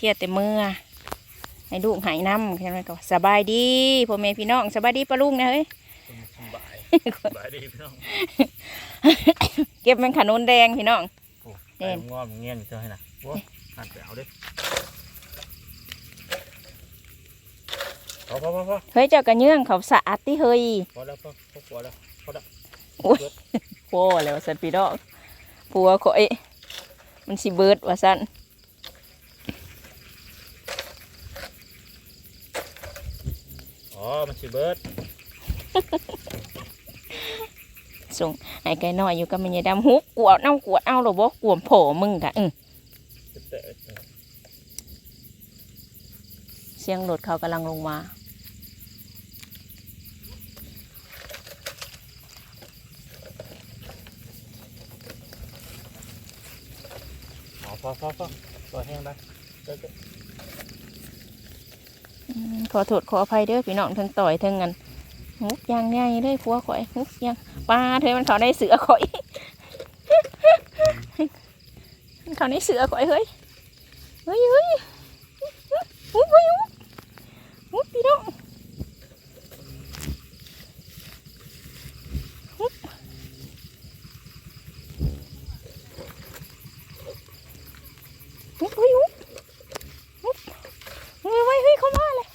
เที่ยวแต่เมื่อให้ลูกหายน้ำแค่นั้นก็สบายดีพ่อแม่พี่น้องสบายดีปะลุงนะเฮ้ยสบายสบายดีพี่น้องเก็บแมงขนุนแดงพี่น้องโอ้เด่ไปนงอมเงี้ยนเจ้าให้นะโว้หันไปเอาดิพอพอพอพอเฮ้ยเจ้ากระเยื่องเขาสะอาดที่เฮ้ยพอแล้วพอพอพอแล้วพอแล้วโว้แล้วสันพี่น้องผัวข่อยมันสิเบิดว่าสัน อ๋อมันสิเบิร์ดส่งไอ้ไก่น้อยอยู่กับมันยายดำฮุกกวดเอากวดเอาหรอบ่กวมโผมึงกะอึ้งจะแตะเสียงรถเขากำลังลงมาอ๋อพอพอพอพอแห้งได้ ขอโทษขออภัยเด้อพี่น้องทั้งต่อยทั้งงันฮุกยางใหญ่เลยฟัวข่อยฮุกยางปลาเธอมันเขาได้เสือข่อยมันเขาได้เสือข่อยเฮ้ยเฮ้ยเฮ้ยฮุกเฮ้ยฮุกฮุกพี่น้องฮุกฮุกเฮ้ยฮุกฮุกเฮ้ยเฮ้ยเฮ้ยเขามาเลย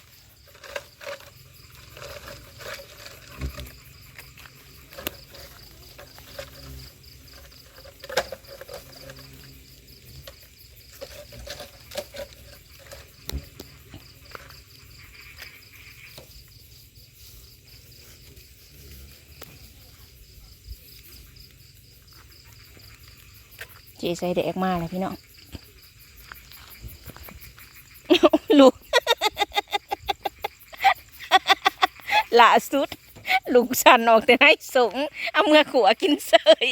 จี ใส่แดกมาเลยพี่น้องลูกล่าสุด ลูกฉันออกแต่ให้สงเอาเมื่อขัวกินเสย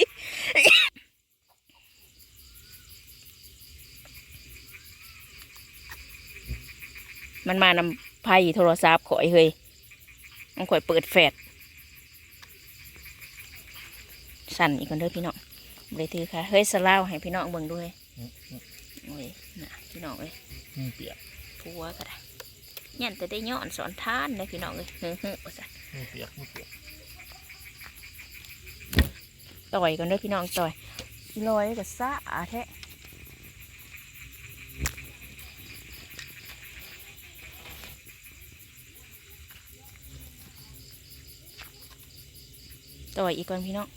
มันมานำไพ่โทรศัพท์ข่อยเฮ้ยมันข่อยเปิดแฟลชสั่นอีกคนเด้อพี่น้อง เลยถือค่ะ เฮ้ยสลาวให้พี่น้องเบิ่งด้วยอืมอืมโอ้ยน่ะพี่น้องเอ้ยนี่เปียกผัวก็ได้ยันแต่ได้ย้อนสอนทานเลยพี่น้องเอ้ยเฮ้อเฮ้อว่าซั่นนี่เปียกนี่เปียกต่อยกันเด้อพี่น้องต่อยลอยกับซ่าแท้ต่อยอีกก่อนพี่น้อง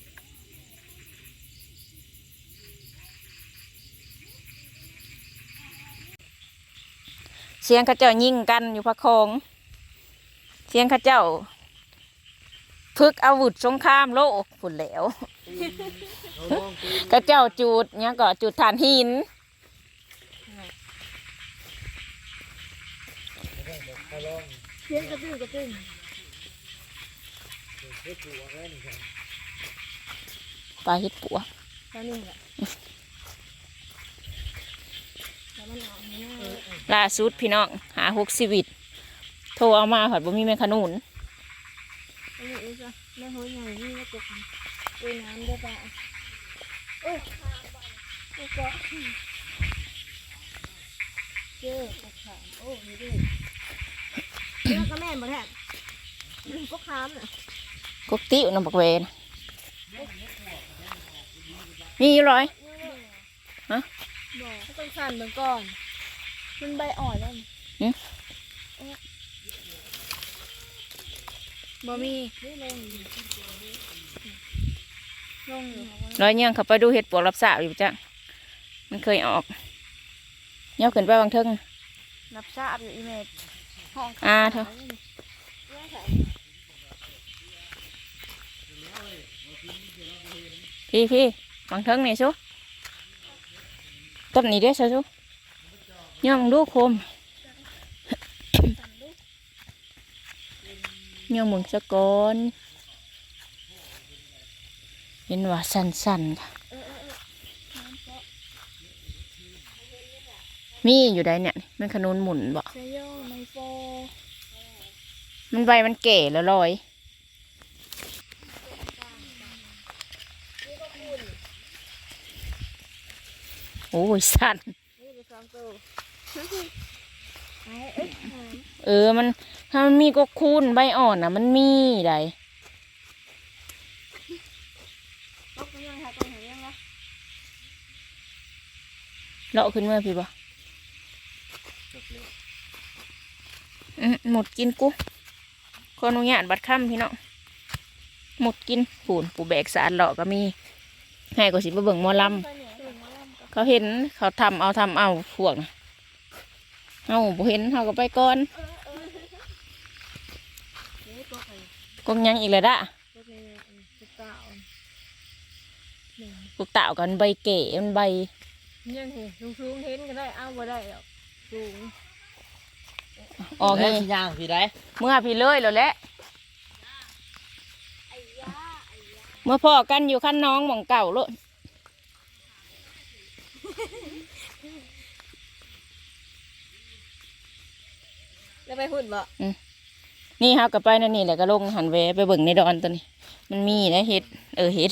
เสียงข้าเจ้ายิ่งกันอยู่พระโคง เสียงข้าเจ้าพึกอาวุธสงครามโลกฝุ่นแหล้วก็เจ้าจูดเนี่ยก็จูดฐานหินเสียงกระตือกระตือปลาเห็ดปัวตอนนี้แหละแล้วมันออกมาหน้า ล่าสุดพี่น้องหาหกชีวิต โทรเอามาหอดบ่มีแมงขนุนอันนี้อีกอะนี่ก็ตกน้ำได้ปะโอ้ยโอ้ยก็เจอขามโอ้ยดูเจ้าก็แม่นบ่แท้ปลาขามน่ะกกติ้วน้ำบักเวนมีอยู่ร้อยฮะบอกเขาต้องสั่นเบิ่งก่อน มันใบอ่อนแล้วนี่หึเอ๊ะบ่มีนี่ลงอยู่ลงอยู่ร้อยยังเขาไปดูเห็ดปวกรับสาบอยู่จ้ะมันเคยออกเย่อขึ้นไปบางเทิงรับทราบอยู่อีเมลห้องอ่าเถอะพี่พี่บางเทิงนี่ซุต้นนี้เด้อซะซุ ย่องดูโคมย่องมึงสะกอนเห็นว่าสั่นๆค่ะ มีอยู่ใดเนี่ย มันขนุนหมุนบ่มันใบมันเก๋แล้วลอยโอ้ยสั่นนี่ เออมันถ้ามันมีก็คูนใบอ่อนอะ มันมีไดลบไปยังค่ะตรงไหนยังวะเลาะขึ้นมาพี่บ่หมดกินกูขออนุญาตบัดค่ำพี่น้องหมดกินผูนปูแบกสารเลาะก็มีให้ก็สิไปเบิ่งมอลไปเหนืองมาล่ำกับำเขาเห็นเขาทำเอาทำเอาพวกนะ เฮาบ่เห็นเฮาก็ไปก่อนเออเออเฮ้ยตัวใครกงยังอีกเลยละตัวใครอันตัวเก่าหนึ่งพวกเต่ากันใบเก๋มันใบยังเห็นสูงสูงเห็นก็ได้เอาบ่ได้หรอกสูงออกแล้ให้วสิย่างพี่ได้เมื่อพี่เลยแล้วแหละเมื่อพ่อกันอยู่ขั้นน้องหมองเก่าโลด แล้วไปหุ่นบ่นี่ครับกับไปนั่นนี่แหละก็ลงหันแวไปเบิ่งในดอนตัวนี้ มันมีนะเห็ด เออเห็ด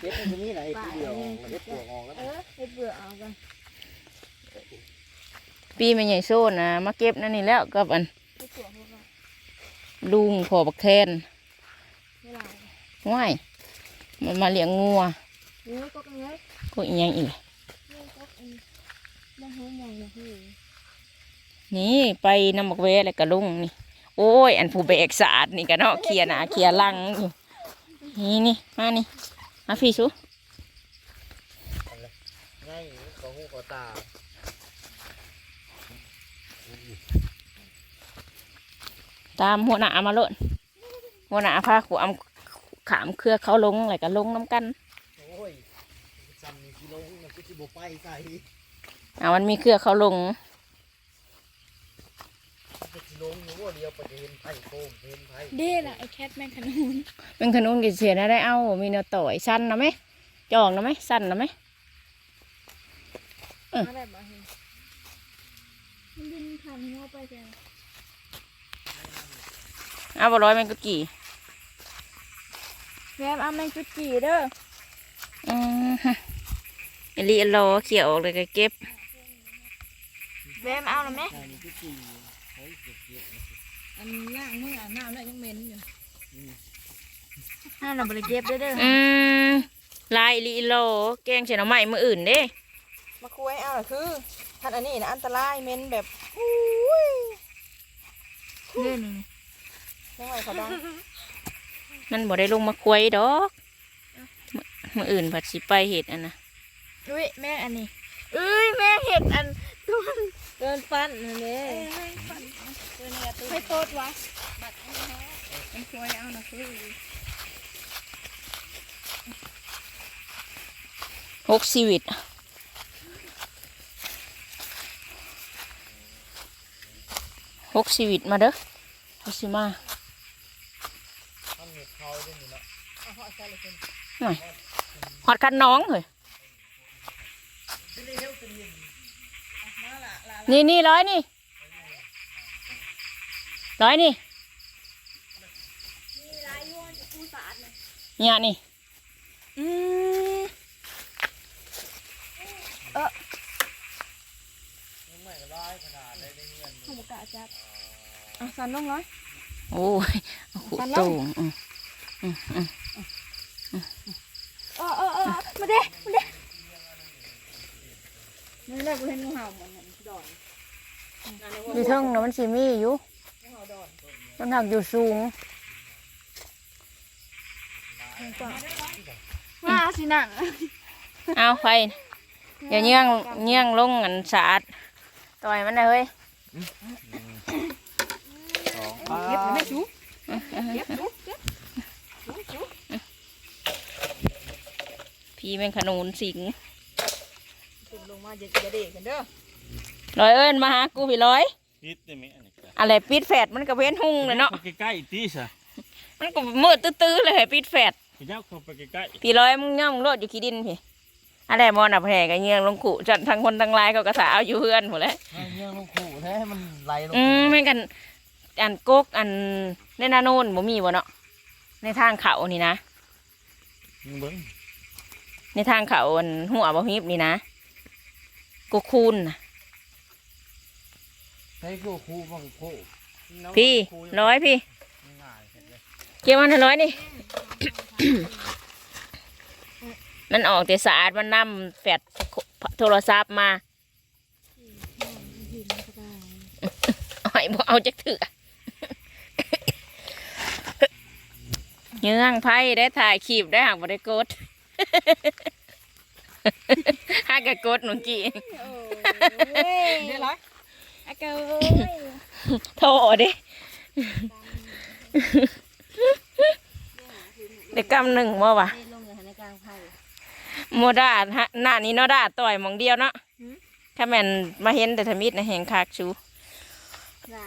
เฮ็ดมันจะมีไหนเดียวเฮ็ดตัวออกแล้วเออให้เบื่อเอากันปีไม่ใหญ่โซ่นะมาเก็บนั่นนี่แล้วกับอันให้ตัวพวกเราลุงพอบักแทนเวลาว่ายมันมาเลี้ยงงัวเนื้อก็กันเลยก็อีกอย่างอีกเนื้อก็อันมาหูมองนะพี่นี่ไปนำบักแวแล้วก็ลุงนี่ โอ้ย อันผู้แบกสาดนี่กันเนาะเคลียร์หนาเคลียร์หลังอยู่นี่นี่มานี่มาพี่สุง่ายของหูของตาตามหัวหน้ามาโลดหัวหน้าพาขวามขามเครือเขาลงอะไรก็ลงน้ำกันโอ้ยจำมีกิโลมันก็สิบ่ไปใส่อ่ามันมีเครือเขาลงก็สิ ลงอยู่ว่าเดียวไปเห็นไผโคมเห็นไผเด้ล่ะไอ้แคทแมงขนุนเป็นขนุนกิเสียนะได้เอามีเนื้อต่อยสั้นนะไหมจองนะไหมสั้นนะไหมเอออะไรบ่เห็นมันบินผ่านหัวไปแต่เอาบอร้อยแมงกุกี่แม่เอาแมงจุดจีเด้ออืมฮะอลีอัลโลเขียวเลยก็เก็บแม่เอาหน่อยไหม ใช่นี่ก็สิเฮ้ยเก็บเก็บอันล่างมืออาบน้ำแล้วยังเหม็นอยู่ห้าเราบริเก็บได้เด้ออืมลายอลีอัลโลแกงเฉนเอาใหม่มืออื่นเด้มาคุยเอาน่ะคือท่านอันนี้นะอันตรายเหม็นแบบเล่นยังไงเขาดังมันบ่ได้ลงมาควยดอกมื้อมืออื่นผัดสิไปเห็ดอันนะอุ้ยแม่อันนี้เอ้ยแม่เห็ดอันตุนเกินฟันนั่นเลยให้โทษวะมันคุยเอาน่ะคือหกชีวิตหกชีวิตมาเด้อเอาสิมาทำเห็ดเขาด้วยนี่เนาะหน่อยหอดคันน้องเลย นี่นี่ร้อยนี่ร้อยนี่เนี่ยนี่อืมยังไม่ก็ได้ขนาดได้ในเงินข้าวกะจับอะสันลงร้อยโอ้ยเอาขุดปันลงโต่งอืมอืมอืมเออเออเออมาเด้มาเด้นี่แหละกูเห็นงูเห่าเหมือนกัน ดอนอยู่เทิงนะมันสิมีอยู่ มันหักอยู่สูงว่าสิหนังเอาไปอย่าเงี้ยงเงี้ยงลงอันสาดต่อยมันนะเฮ้ยสองเก็บไม่ชูเก็บชูเก็บชูพี่เป็นขนุนสิงถึงลงมาจะจะเด็กกันเด้อ ร้อยเอิญมาหากูพี่ร้อย ปิดได้ไหมอันนี้ก็อะไรปิดแฟดมันก็เว้นหุ่งเลยเนาะ ใกล้ๆอีกทีซะมันก็มืดตื้อๆเลยปิดแฟดพี่เจ้าเข้าไปใกล้พี่ร้อยมึงย่องรถอยู่ขี้ดินพี่อะไรมอนอับแหกกันเงี้ยงลงขู่จัดทั้งคนทั้งหลายเขากระสาเอาอยู่เพื่อนหมดแล้วๆเอาเงี้ยลงขู่แท้ให้มันไหลลงอืมไม่กันอันกกอันในนาโนนบ่มีบ่เนาะในทางเขานี่นะ มึงเบิ้งในทางเขาอันหัวบ่ฮิบนี่นะกกคูนน่ะ ช้กูครูบังครูพี่ร้อยพี่ง่ายเห็นเลยเกี่ยวมันให้ร้อยนี่ มันออกแต่สะอาดมันนำแฟดโทรศัพท์มาเอาให้บ่เอาจักเถื่อเยื่องไพ่ได้ถ่ายคลิปได้หากบ่ได้กดหากกดหนูกี้โอ้ยเดี๋ยวร้ อยอาเกยโทรดิเด็กกำหนึ่งบ่วะลงอยู่ในกลางไผ่โมดาฮะหน้านี้เนาะดาต่อยหมองเดียวเนาะถ้าแม่นมาเห็นแต่ทมิดนะแหงคากชูได้